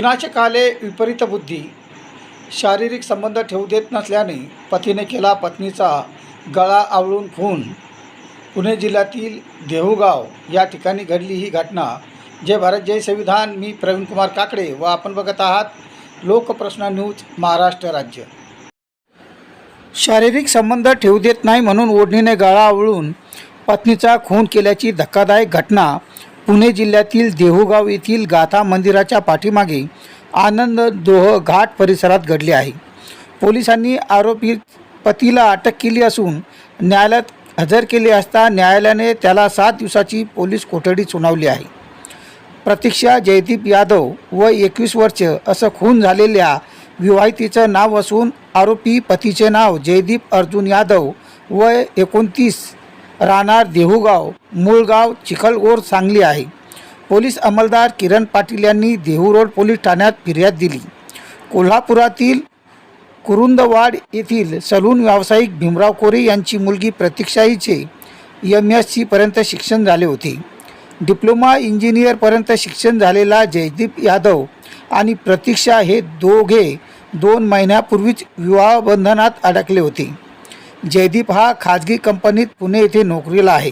विनाशकाले विपरीत बुद्धी शारीरिक संबंध ठेवू देत नसल्याने पतीने केला पत्नीचा गळा आवळून खून. पुणे जिल्ह्यातील देहूगाव या ठिकाणी घडली ही घटना जय भारत जय संविधान मी प्रवीणकुमार काकडे व आपण बघत आहात लोकप्रश्न न्यूज महाराष्ट्र राज्य. शारीरिक संबंध ठेवू देत नाही म्हणून ओढणीने गळा आवळून पत्नीचा खून केल्याची धक्कादायक घटना पुणे जिल्ह्यातील देहूगाव येथील गाथा मंदिराच्या पाठीमागे आनंद दोह घाट परिसरात घडले आहे. पोलिसांनी आरोपी पतीला अटक केली असून न्यायालयात हजर केले असता न्यायालयाने त्याला सात दिवसाची पोलीस कोठडी सुनावली आहे. प्रतीक्षा जयदीप यादव व एकवीस वर्ष असं खून झालेल्या विवाहितेचं नाव असून आरोपी पतीचे नाव जयदीप अर्जुन यादव व एकोणतीस राहणार देहूगाव. मूळ गाव चिखलगोर सांगली आहे. पोलीस अंमलदार किरण पाटील यांनी देहू रोड पोलीस ठाण्यात फिर्याद दिली. कोल्हापुरातील कुरुंदवाड येथील सलून व्यावसायिक भीमराव कोरे यांची मुलगी प्रतीक्षा हिचे एम एस सीपर्यंत शिक्षण झाले होते. डिप्लोमा इंजिनियरपर्यंत शिक्षण झालेला जयदीप यादव आणि प्रतीक्षा हे दोघे दोन महिन्यापूर्वीच विवाहबंधनात अडकले होते. जयदीप हा खाजगी कंपनीत पुणे येथे नोकरीला आहे.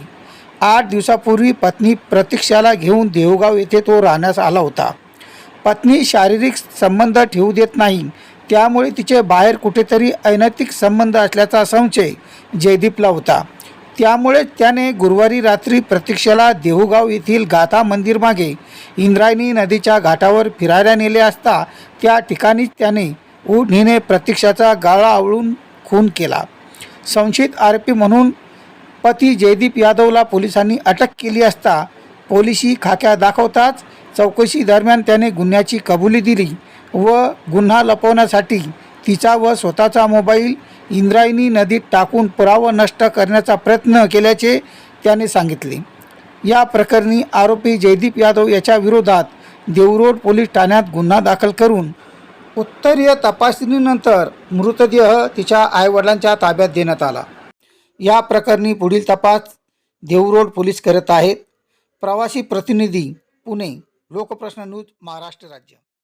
आठ दिवसापूर्वी पत्नी प्रतीक्षाला घेऊन देवगाव येथे तो राहण्यास आला होता. पत्नी शारीरिक संबंध ठेवू देत नाही. त्यामुळे तिचे बाहेर कुठेतरी अनैतिक संबंध असल्याचा संशय जयदीपला होता. त्यामुळे त्याने गुरुवारी रात्री प्रतीक्षेला देहूगाव येथील गाथा मंदिर मागे इंद्रायणी नदीच्या घाटावर फिरायला नेले असता त्या ठिकाणीच त्याने ओढणीने प्रतीक्षाचा गाळा आवळून खून केला. संशयित आरोपी म्हणून पती जयदीप यादवला पोलिसांनी अटक केली असता पोलिसी खाक्या दाखवताच चौकशी दरम्यान त्याने गुन्ह्याची कबुली दिली व गुन्हा लपवण्यासाठी तिचा व स्वतःचा मोबाईल इंद्रायणी नदीत टाकून पुरावा नष्ट करण्याचा प्रयत्न केल्याचे त्याने सांगितले. या प्रकरणी आरोपी जयदीप यादव याच्या विरोधात देवरोड पोलीस ठाण्यात गुन्हा दाखल करून उत्तरीय तपासणीनंतर मृतदेह तिच्या आईवडिलांच्या ताब्यात देण्यात आला. या प्रकरणी पुढील तपास देवरोड पोलीस करत आहेत. प्रवासी प्रतिनिधी पुणे लोकप्रश्न न्यूज महाराष्ट्र राज्य.